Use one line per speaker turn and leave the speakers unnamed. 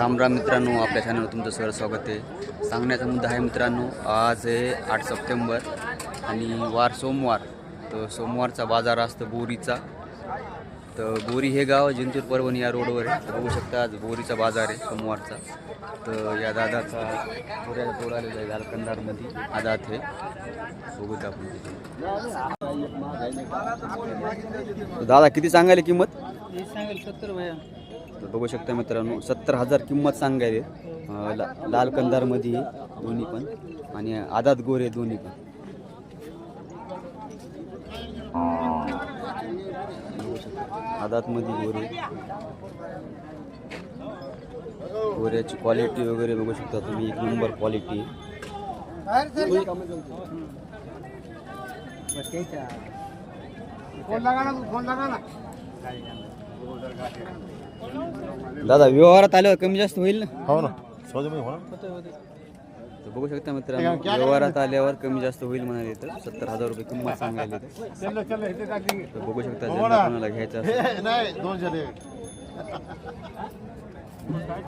राम राम मित्रांनो आपल्या चॅनलवर तुमचं सर स्वागत आहे. सांगण्याचा मुद्दा आहे मित्रांनो आज आहे आठ सप्टेंबर आणि वार सोमवार. तर सोमवारचा बाजार असतो बोरीचा. तर बोरी हे गाव जिंतूर परभणी या रोडवर आहे. तर बघू शकता आज बोरीचा बाजार आहे सोमवारचा. तर या दादाचा बोऱ्याचा तोल आलेला आहे झालकंदारमध्ये आदात हे बघूत आपण दादा किती सांगायला किंमत? तर बघू शकता मित्रांनो सत्तर हजार किंमत सांगायले. अं, ला लाल कंदारमध्ये आहे दोन्ही पण आणि आदात गोरे दोन्ही पण. आदातमध्ये गोरे. गोऱ्याची क्वालिटी वगैरे बघू शकता तुम्ही. एक नंबर क्वालिटी दादा व्यवहारात आल्यावर कमी जास्त होईल ना?
हो ना. होणार.
तर बघू शकता मित्रांनो व्यवहारात आल्यावर कमी जास्त होईल म्हणाले तर सत्तर हजार रुपये किंमत सांगायला तर बघू शकता ज्यांना कोणाला घ्यायचं असेल.
नाही दोन जण